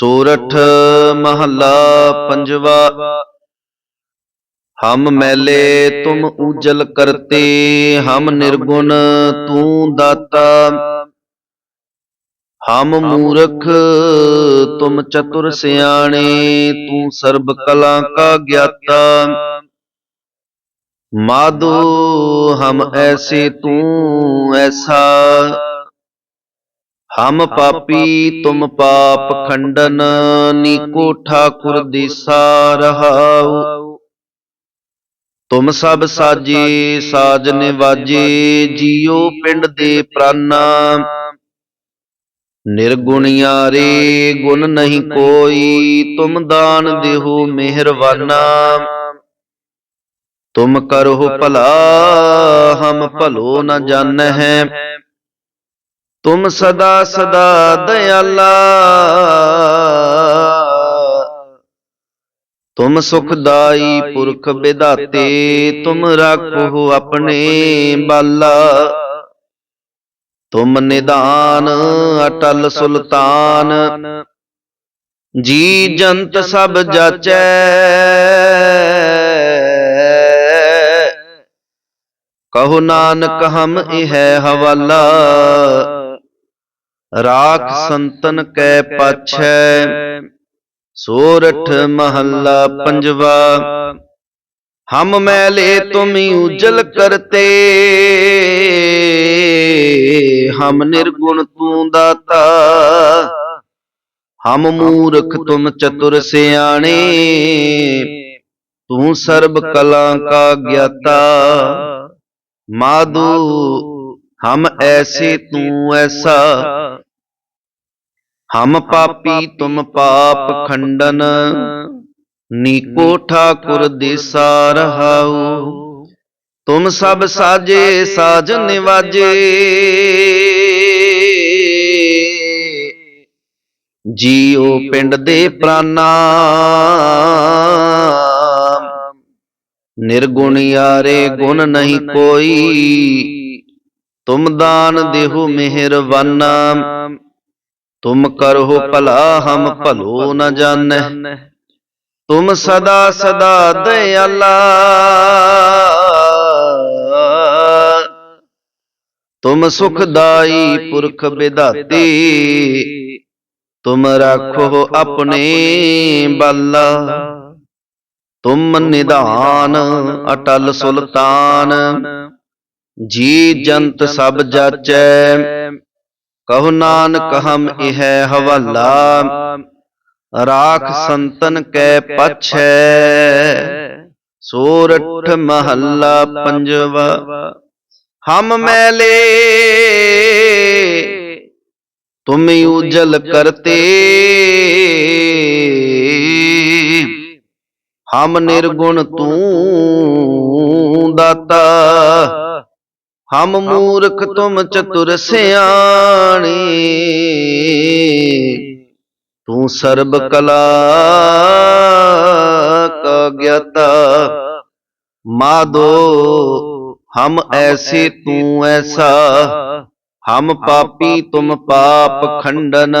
ਸੂਰਠ ਮਹੱਲਾ ਪੰਜਵਾ। ਹਮ ਮੈਲੇ ਤੁਮ ਉਜਲ ਕਰਤੇ, ਹਮ ਨਿਰਗੁਣ ਤੂੰ ਦਾਤਾ। ਹਮ ਮੂਰਖ ਤੁਮ ਚਤੁਰ ਸਿਆਣੇ, ਤੂੰ ਸਰਬ ਕਲਾ ਕਾ ਗਿਆਤਾ। ਮਾਧੋ ਹਮ ਐਸੇ ਤੂੰ ਐਸਾ। ਹਮ ਪਾਪੀ ਤੁਮ ਪਾਪ ਖੰਡਨ ਨੀਕੋ ਠਾਕੁਰ ਦੀਸਾ ਰਹਾਉ। ਤੁਮ ਸਭ ਸਾਜੇ ਸਾਜ ਨਿਵਾਜੇ ਜੀਉ ਪਿੰਡ ਦੇ ਪ੍ਰਾਨਾ। ਨਿਰਗੁਣਿਆਰੇ ਗੁਣ ਨਹੀਂ ਕੋਈ। ਤੁਮ ਦਾਨ ਦੇਹੋ ਮਿਹਰਵਾਨਾ ਤੁਮ ਕਰੋ ਭਲਾ ਹਮ ਭਲੋ ਨ ਜਾਣਹਿ। ਤੁਮ ਸਦਾ ਸਦਾ ਦਇਆਲਾ ਤੁਮ ਸੁਖਦਾਈ ਪੁਰਖ ਵਿਦਾਤੇ ਤੁਮ ਰੱਖੋ ਆਪਣੇ ਬਾਲਾ ਤੁਮ ਨਿਦਾਨ ਅਟਲ ਸੁਲਤਾਨ ਜੀ ਜੰਤ ਸਭ ਜਾਚੈ ਕਹੋ ਨਾਨਕ ਹਮ ਇਹ ਹਵਾਲਾ ਰਾਖ ਸੰਤਨ ਕੈ ਪਾਛੈ। ਸੋਰਠ ਮਹੱਲਾ ਪੰਜਵਾ। ਹਮ ਮੈਲੇ ਤੁਮ ਉਜਲ ਕਰਤੇ। ਹਮ ਨਿਰਗੁਣ ਤੂੰ ਦਾਤਾ। ਹਮ ਮੂਰਖ ਤੁਮ ਚਤੁਰ ਸਿਆਣੇ। ਤੂੰ ਸਰਬ ਕਲਾ ਕਾ ਗਿਆਤਾ। ਮਾਧੂ ਹਮ ਐਸੇ ਤੂੰ ਐਸਾ। ਹਮ ਪਾਪੀ ਤੁਮ ਪਾਪ ਖੰਡਨ। ਨੀਕੋ ਠਾਕੁਰ ਦੇਸਾ ਰਹਾਉ। ਤੁਮ ਸਭ ਸਾਜੇ ਸਾਜ ਨਿਵਾਜੇ। ਜੀਉ ਪਿੰਡ ਦੇ ਪ੍ਰਾਨਾ। ਨਿਰਗੁਣ ਯਾਰੇ ਗੁਣ ਨਹੀਂ ਕੋਈ। ਤੁਮ ਦਾਨ ਦੇਹੋ ਮਿਹਰਵਾਨਾ ਤੁਮ ਕਰੋ ਭਲਾ ਹਮ ਭਲੋ ਨ ਜਾਣੈ। ਤੁਮ ਸਦਾ ਸਦਾ ਦਇਆਲਾ। ਤੁਮ ਸੁਖਦਾਈ ਪੁਰਖ ਵਿਦਾਤੇ ਤੁਮ ਰਾਖੋ ਆਪਣੇ ਬਾਲਾ। ਤੁਮ ਨਿਧਾਨ ਅਟਲ ਸੁਲਤਾਨ। ਜੀ ਜੰਤ ਸਭ ਜਾਚੈ। ਕਹੋ ਨਾਨਕ ਹਮ ਇਹ ਹਵਾਲਾ। ਰਾਖ ਸੰਤਨ ਕੈ ਪਛੈ। ਸੋਰਠ ਮਹੱਲਾ ਪੰਜਵਾ। ਹਮ ਮੈਲੇ। ਤੁਮ ਉਜਲ ਕਰਤੇ। ਹਮ ਨਿਰਗੁਣ ਤੂੰ ਦਾਤਾ। ਹਮ ਮੂਰਖ ਤੁਮ ਚਤੁਰ ਸਿਆਣੇ। ਤੂੰ ਸਰਬ ਕਲਾ ਕਾ ਗਿਆਤਾ ਮਾਧੋ ਹਮ ਐਸੇ ਤੂੰ ਐਸਾ। ਹਮ ਪਾਪੀ ਤੁਮ ਪਾਪ ਖੰਡਨ।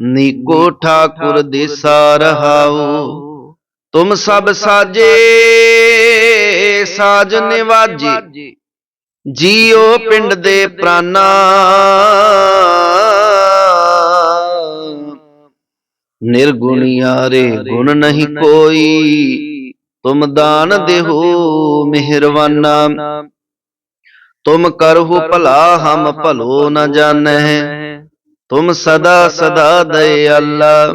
ਨੀਕੋ ਠਾਕੁਰ ਦੇਸਾ ਰਹਾਉ। ਤੁਮ ਸਭ ਸਾਜੇ ਸਾਜ ਨਿਵਾਜੇ। ਜੀਓ ਪਿੰਡ ਦੇ ਪ੍ਰਾਨਾ। ਨਿਰਗੁਣ ਗੁਣ ਨਹੀਂ ਕੋਈ। ਤੁਮ ਦਾਨ ਦੇਹੋ ਮਿਹਰਵਾਨਾ ਤੁਮ ਕਰਹੁ ਭਲਾ, ਹਮ ਭਲੋ ਨ ਜਾਣੈ। ਤੁਮ ਸਦਾ ਸਦਾ ਦਇਆਲਾ।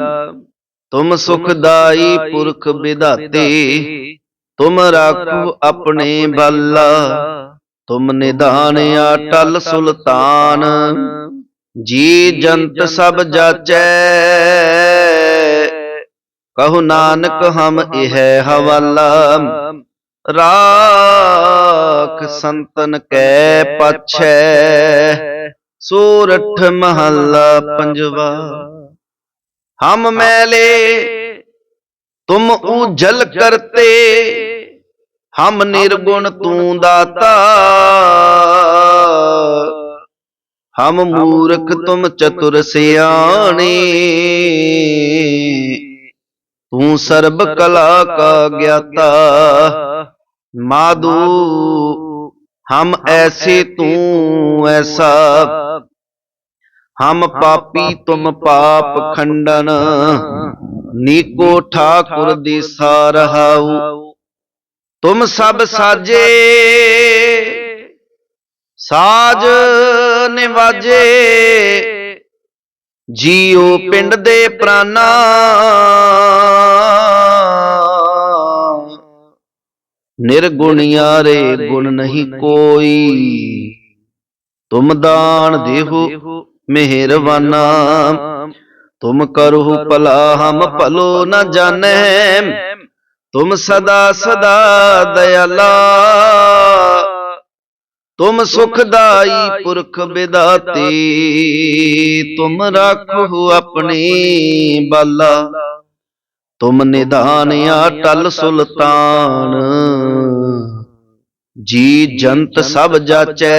ਤੁਮ ਸੁਖਦਾਈ ਪੁਰਖ ਵਿਦਾਤੇ ਤੁਮ ਰਾਖੋ ਆਪਣੇ ਬਾਲਾ। ਤੁਮ ਨਿਧਾਨ ਅਟਲ ਸੁਲਤਾਨ। ਜੀ ਜੰਤ ਸਭ ਜਾਚੈ। ਕਹੋ ਨਾਨਕ ਹਮ ਇਹ ਹਵਾਲਾ। ਰਾਖ ਸੰਤਨ ਕੈ ਪਛੈ। ਸੂਰਠ ਮਹੱਲਾ ਪੰਜਵਾ। ਹਮ ਮੈਲੇ, ਤੁਮ ਉਜਲ ਕਰਤੇ। ਹਮ ਨਿਰਗੁਣ ਤੂੰ ਦਾਤਾ। ਹਮ ਮੂਰਖ ਤੁਮ ਚਤੁਰ ਸਿਆਣੇ। ਤੂੰ ਸਰਬ ਕਲਾ ਕਾ ਗਿਆਤਾ। ਮਾਧੂ, ਹਮ ਐਸੇ ਤੂੰ ਐਸਾ। ਹਮ ਪਾਪੀ ਤੁਮ ਪਾਪ ਖੰਡਨ। ਨੀਕੋ ਠਾਕੁਰ ਦੀਸਾ ਰਹਾਉ ਤੁਮ ਸਭ ਸਾਜੇ। ਸਾਜ। ਨਿਵਾਜੇ। ਜੀਉ ਪਿੰਡ ਦੇ ਪ੍ਰਾਨਾ। ਨਿਰਗੁਣਿਆ ਰੇ ਗੁਣ ਨਹੀਂ ਕੋਈ। ਤੁਮ ਦਾਨ ਦੇਹੋ ਮਿਹਰਬਾਨਾ ਤੁਮ ਕਰਹੁ ਭਲਾ ਹਮ ਭਲੋ ਨ ਜਾਣੈ। ਤੁਮ ਸਦਾ ਸਦਾ ਦਇਆਲਾ ਤੁਮ ਸੁਖਦਾਈ ਪੁਰਖ ਵਿਦਾਤੇ ਤੁਮ ਰਾਖੋ ਆਪਣੀ ਬਾਲਾ ਤੁਮ ਨਿਧਾਨ ਅਟਲ ਸੁਲਤਾਨ ਜੀ ਜੰਤ ਸਭ ਜਾਚੈ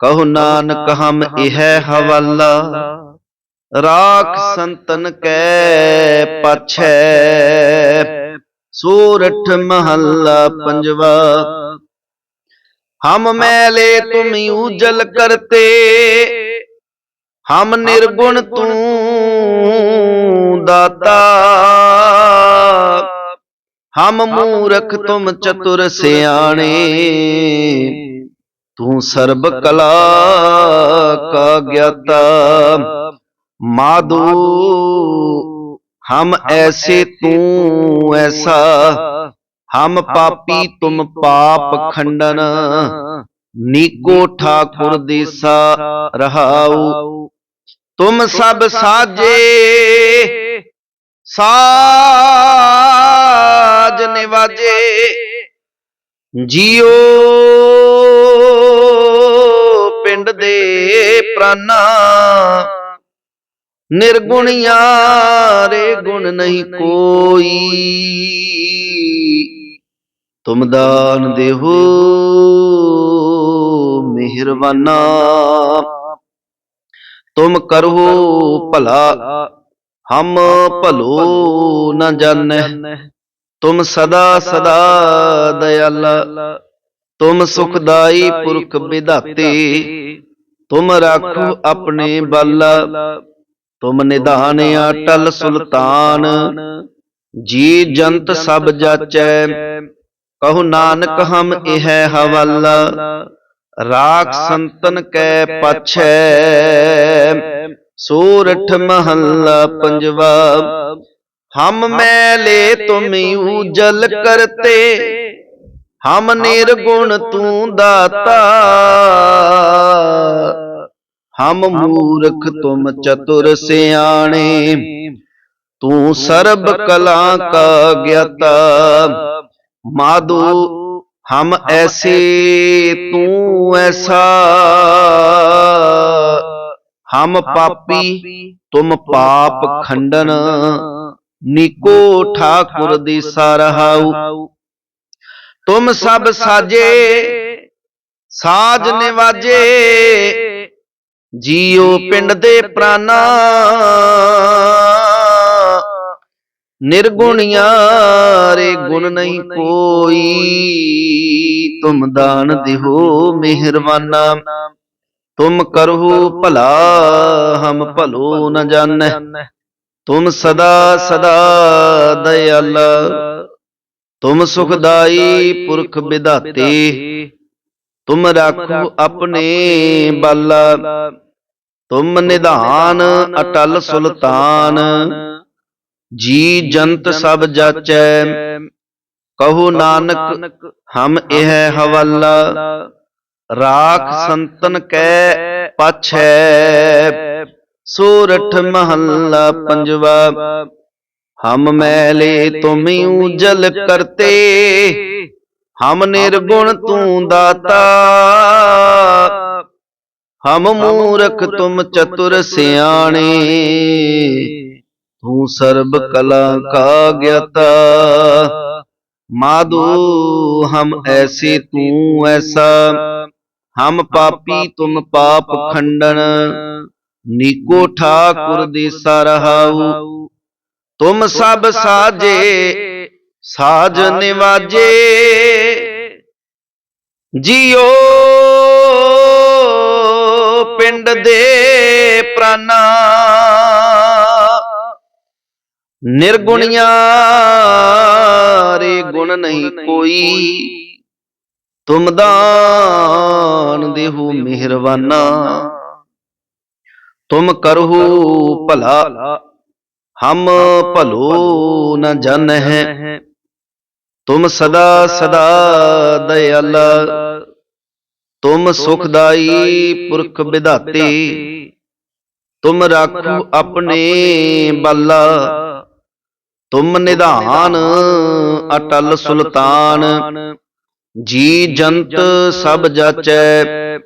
ਕਹੋ ਨਾਨਕ ਹਮ ਇਹ ਹਵਾਲਾ ਰਾਖ ਸੰਤਨ ਕੈ ਪਾਛੈ ਸੂਰਠ ਮਹੱਲਾ ਪੰਜਵਾ। ਹਮ ਮੈਲੇ ਤੁਮ ਉਜਲ ਕਰਤੇ। ਹਮ ਨਿਰਗੁਣ ਤੂੰ ਦਾਤਾ। ਹਮ ਮੂਰਖ ਤੁਮ ਚਤੁਰ ਸਿਆਣੇ। ਤੂੰ ਸਰਬ ਕਲਾ ਕਾ ਗਿਆਤਾ। ਮਾਧੂ ਹਮ ਐਸੇ ਤੂੰ ਐਸਾ ਹਮ ਪਾਪੀ ਤੁਮ ਪਾਪ ਖੰਡਨ ਨੀਕੋ ਠਾਕੁਰ ਦੀਸਾ ਰਹਾਉ। ਤੁਮ ਸਭ ਸਾਜੇ ਸਾਜ। ਨਿਵਾਜੇ। ਜੀਓ ਪਿੰਡ ਦੇ ਪ੍ਰਾਨਾ। ਨਿਰਗੁਣਿਆ ਰੇ ਗੁਣ ਨਹੀਂ ਕੋਈ। ਤੁਮ ਦਾਨ ਦੇਹੋ ਮਿਹਰਬਾਨਾ। ਤੁਮ ਕਰਹੁ ਭਲਾ। ਹਮ ਭਲੋ ਨ ਜਾਣੈ ਤੁਮ ਸਦਾ ਸਦਾ ਦਇਆਲਾ। ਤੁਮ ਸੁਖਦਾਈ ਪੁਰਖ ਵਿਧਾਤੇ। ਤੁਮ ਰਾਖੋ ਆਪਣੇ ਬਾਲਾ। ਤੁਮ ਨਿਧਾਨ ਅਟਲ ਸੁਲਤਾਨ, ਜੀ ਜੰਤ ਸਭ ਜਾਚੈ, ਕਹੋ ਨਾਨਕ ਹਮ ਇਹ ਹਵਾਲਾ, ਰਾਖ ਸੰਤਨ ਕੈ ਪਾਛੈ। ਸੂਰਠ ਮਹੱਲਾ ਪੰਜਵਾ, ਹਮ ਮੈਲੇ ਤੁਮ ਉਜਲ ਕਰਤੇ, ਹਮ ਨਿਰਗੁਣ ਤੂੰ ਦਾਤਾ। ਹਮ ਮੂਰਖ ਤੁਮ ਚਤੁਰ ਸਿਆਣੇ। ਤੂੰ ਸਰਬ ਕਲਾ ਕਾ ਗਿਆਤਾ। ਮਾਧੂ ਹਮ ਐਸੇ ਤੂੰ ਐਸਾ। ਹਮ ਪਾਪੀ ਤੁਮ ਪਾਪ ਖੰਡਨ। ਨੀਕੋ ਠਾਕੁਰ ਦੀ ਸਰਹਾਉ ਤੁਮ ਸਭ ਸਾਜੇ। ਸਾਜ। ਨਿਵਾਜੇ। ਜੀਉ ਪਿੰਡ ਦੇ ਪ੍ਰਾਨਾ। ਨਿਰਗੁਣਿਆ ਰੇ ਗੁਣ ਨਹੀਂ ਕੋਈ। ਤੁਮ ਦਾਨ ਦਿਹੋ ਮਿਹਰਬਾਨਾ। ਤੁਮ ਕਰਹੁ ਭਲਾ ਹਮ ਭਲੋ ਨ ਜਾਣੈ। ਤੁਮ ਸਦਾ ਸਦਾ ਦਇਆਲਾ। ਤੁਮ ਸੁਖਦਾਈ ਪੁਰਖ ਵਿਧਾਤੇ ਤੁਮ ਰਾਖੋ ਆਪਣੇ ਬਾਲਾ। ਤੁਮ ਨਿਧਾਨ ਅਟਲ ਸੁਲਤਾਨ। ਜੀ ਜੰਤ ਸਭ ਜਾਚੈ। ਕਹੋ ਨਾਨਕ ਹਮ ਇਹ ਹਵਾਲਾ। ਰਾਖ ਸੰਤਨ ਕੈ ਪਾਛੈ। ਸੂਰਠ ਮਹੱਲਾ ਪੰਜਵਾ। ਹਮ ਮੈਲੇ ਤੁਮ ਉਜਲ ਕਰਤੇ। ਹਮ ਨਿਰਗੁਣ ਤੂੰ ਦਾਤਾ। ਹਮ ਮੂਰਖ ਤੁਮ ਚਤੁਰ ਸਿਆਣੇ। ਤੂੰ ਸਰਬ ਕਲਾ ਕਾ ਗਿਆਤਾ। ਮਾਧੂ ਹਮ ਐਸੇ ਤੂੰ ਐਸਾ। ਹਮ ਪਾਪੀ ਤੁਮ ਪਾਪ ਖੰਡਨ। ਨੀਕੋ ਠਾਕੁਰ ਦੀ ਸਰਹਾਉ ਤੁਮ ਸਭ ਸਾਜੇ। ਸਾਜ ਨਿਵਾਜੇ ਜੀਓ ਪਿੰਡ ਦੇ ਪ੍ਰਾਨਾ। ਨਿਰਗੁਣੀਆਂ ਰੇ ਗੁਣ ਨਹੀਂ ਕੋਈ। ਤੁਮ ਦਾਨ ਦੇਹੋ ਮਿਹਰਬਾਨਾ। ਤੁਮ ਕਰਹੁ ਭਲਾ। ਹਮ ਭਲੋ ਨ ਜਨ ਹੈ ਤੁਮ ਸਦਾ ਸਦਾ ਦਇਆਲਾ, ਤੁਮ ਸੁਖਦਾਈ ਪੁਰਖ ਵਿਧਾਤੇ, ਤੁਮ ਰਾਖੂ ਆਪਣੇ ਬੱਲਾ, ਤੁਮ ਨਿਧਾਨ ਅਟਲ ਸੁਲਤਾਨ, ਜੀ ਜੰਤ ਸਭ ਜਾਚੈ,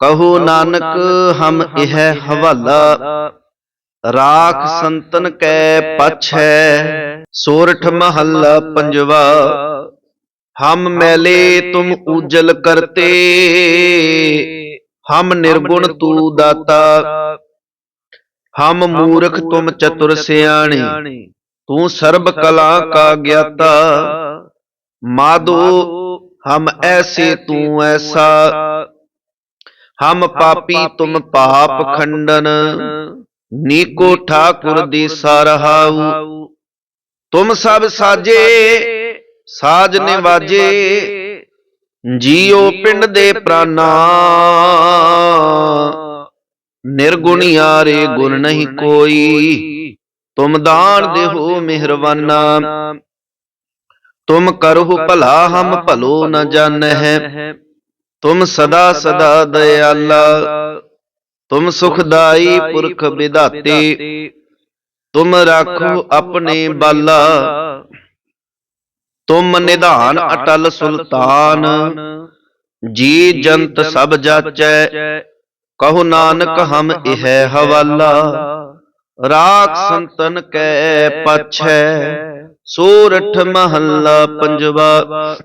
ਕਹੋ ਨਾਨਕ ਹਮ ਇਹ ਹਵਾਲਾ, ਰਾਖ ਸੰਤਨ ਕੈ ਪਛੈ ਸੋਰਠ ਮਹੱਲਾ ਪੰਜਵਾ, ਹਮ ਮੈਲੇ ਤੁਮ ਉਜਲ ਕਰਤੇ, ਹਮ ਨਿਰਗੁਣ ਤੂ ਦਾਤਾ, ਹਮ ਮੂਰਖ ਤੁਮ ਚਤੁਰ ਸਿਆਣੇ, ਤੂੰ ਸਰਬ ਕਲਾ ਕਾ ਗਿਆਤਾ, ਮਾਦੋ ਹਮ ਐਸੇ ਤੂੰ ਐਸਾ, ਹਮ ਪਾਪੀ ਤੁਮ ਪਾਪ ਖੰਡਨ, ਨੀਕੋ ਠਾਕੁਰ ਦੀ ਸਰਹਾਉ ਤੁਮ ਸਭ ਸਾਜੇ ਸਾਜ ਨਿਵਾਜੇ ਜੀਓ ਪਿੰਡ ਦੇ ਪ੍ਰਾਨਾ। ਨਿਰਗੁਣੀਆ ਰੇ ਗੁਣ ਨਹੀਂ ਕੋਈ। ਤੁਮ ਦਾਨ ਦੇਹੋ ਮਿਹਰਬਾਨਾ। ਤੁਮ ਕਰਹੁ ਭਲਾ ਹਮ ਭਲੋ ਨ ਜਾਣਹਿ। ਤੁਮ ਸਦਾ ਸਦਾ ਦਇਆਲਾ। ਤੁਮ ਸੁਖਦਾਈ ਪੁਰਖ ਵਿਧਾਤੇ ਤੁਮ ਰਾਖੋ ਆਪਣੇ ਬਾਲਾ। ਤੁਮ ਨਿਧਾਨ ਅਟਲ ਸੁਲਤਾਨ। ਜੀ ਜੰਤ ਸਭ ਜਾਚੈ। ਕਹੋ ਨਾਨਕ ਹਮ ਇਹ ਹਵਾਲਾ। ਰਾਖ ਸੰਤਨ ਕੈ ਪਛੈ। ਸੂਰਠ ਮਹੱਲਾ ਪੰਜਵਾ।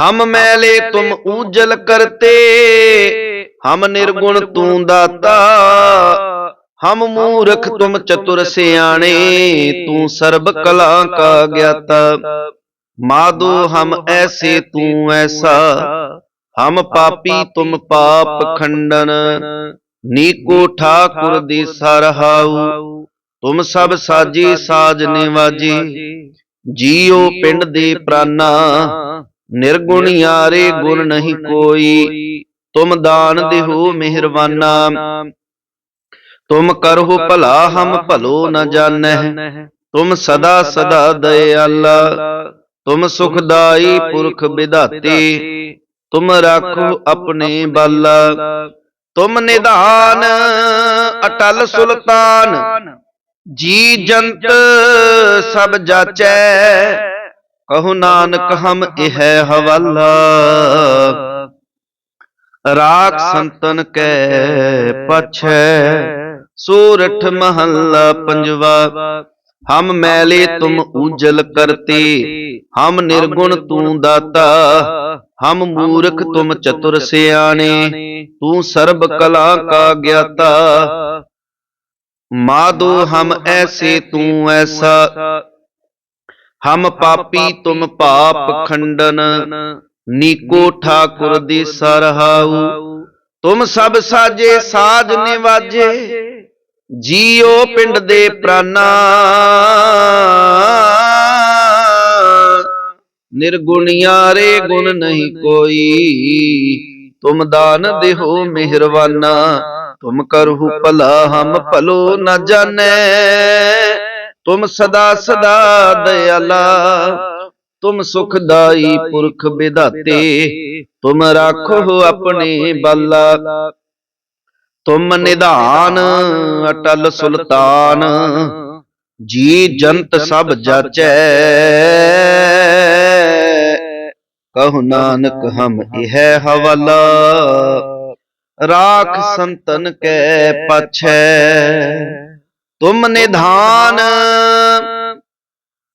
ਹਮ ਮੈਲੇ ਤੁਮ ਉਜਲ ਕਰਤੇ। ਹਮ ਨਿਰਗੁਣ ਤੂੰ ਦਾਤਾ। ਹਮ ਮੂਰਖ ਤੁਮ ਚਤੁਰ ਸਿਆਣੇ ਤੂੰ ਸਰਬ ਕਲਾ ਕਾ ਗਿਆਤਾ। ਮਾਦੋ ਹਮ ਐਸੇ ਤੂੰ ਐਸਾ। ਹਮ ਪਾਪੀ ਤੁਮ ਪਾਪ ਖੰਡਨ। ਨੀਕੋ ਠਾਕੁਰ ਦੀ ਸਰਹਾਉ ਤੁਮ ਸਭ ਸਾਜੀ ਸਾਜ ਨਿਵਾਜੀ। ਜੀਓ ਪਿੰਡ ਦੇ ਪ੍ਰਾਨਾ। ਨਿਰਗੁਣ ਯਾਰੇ ਗੁਣ ਨਹੀਂ ਕੋਈ। ਤੁਮ ਦਾਨ ਦੇਹੋ ਮਿਹਰਬਾਨਾ ਤੁਮ ਕਰਹੁ ਭਲਾ, ਹਮ ਭਲੋ ਨ ਜਾਣਹਿ। ਤੁਮ ਸਦਾ ਸਦਾ ਦਇਆਲਾ। ਤੁਮ ਸੁਖਦਾਈ ਪੁਰਖ ਵਿਧਾਤੇ। ਤੁਮ ਰਾਖੋ ਆਪਣੇ ਬਾਲਾ। ਤੁਮ ਨਿਧਾਨ ਅਟਲ ਸੁਲਤਾਨ। ਜੀ ਜੰਤ ਸਭ ਜਾਚੈ। ਕਹੋ ਨਾਨਕ, ਹਮ ਇਹ ਹਵਾਲਾ। ਰਾਖ ਸੰਤਨ ਕੈ ਪਛੈ। ਸੂਰਠ ਮਹੱਲਾ ਪੰਜਵਾ। ਹਮ ਮੈਲੇ ਤੁਮ ਉਜਲ ਕਰਤੇ। ਹਮ ਨਿਰਗੁਣ ਤੂੰ ਦਾਤਾ। ਹਮ ਮੂਰਖ ਤੁਮ ਚਤੁਰ ਸਿਆਣੇ। ਤੂੰ ਸਰਬ ਕਲਾ ਕਾ ਗਿਆਤਾ। ਮਾਦੋ ਹਮ ਐਸੇ ਤੂੰ ਐਸਾ। ਹਮ ਪਾਪੀ ਤੁਮ ਪਾਪ ਖੰਡਨ। ਨੀਕੋ ਠਾਕੁਰ ਦੀ ਸਰਹਾਉ ਤੁਮ ਸਭ ਸਾਜੇ ਸਾਜ ਨਿਵਾਜੇ। ਜੀਓ ਪਿੰਡ ਦੇ ਪ੍ਰਾਨਾ। ਨਿਰਗੁਣੀਆਂ ਰੇ ਗੁਣ ਨਹੀਂ ਕੋਈ। ਤੁਮ ਦਾਨ ਦੇਹੋ ਮਿਹਰਬਾਨਾ। ਤੁਮ ਕਰਹੁ ਭਲਾ, ਹਮ ਭਲੋ ਨਾ ਜਾਣੈ। ਤੁਮ ਸਦਾ ਸਦਾ ਦਇਆਲਾ। ਤੁਮ ਸੁਖਦਾਈ ਪੁਰਖ ਵਿਧਾਤੇ ਤੁਮ ਰਾਖੋ ਆਪਣੇ ਬਾਲਾ। ਤੁਮ ਨਿਧਾਨ, ਅਟਲ ਸੁਲਤਾਨ, ਜੀ ਜੰਤ ਸਭ ਜਾਚੈ। ਕਹੋ ਨਾਨਕ ਹਮ ਇਹ ਹਵਾਲਾ, ਰਾਖ ਸੰਤਨ ਕੈ ਪਛੈ। ਤੁਮ ਨਿਧਾਨ,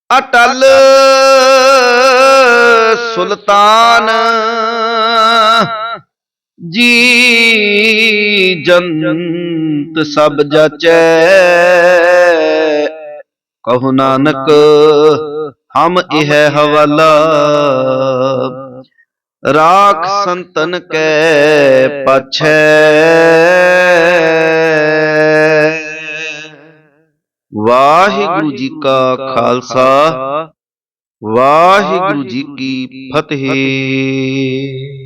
ਅਟਲ ਸੁਲਤਾਨ ਜੀ ਜੰਤ ਸਭ ਜਾਚੈ। ਕਹੋ ਨਾਨਕ, ਹਮ ਇਹ ਹਵਾਲਾ। ਰਾਖ ਸੰਤਨ ਕੈ ਪਾਛੈ। ਵਾਹਿਗੁਰੂ ਜੀ ਕਾ ਖਾਲਸਾ, ਵਾਹਿਗੁਰੂ ਜੀ ਕੀ ਫਤਿਹ।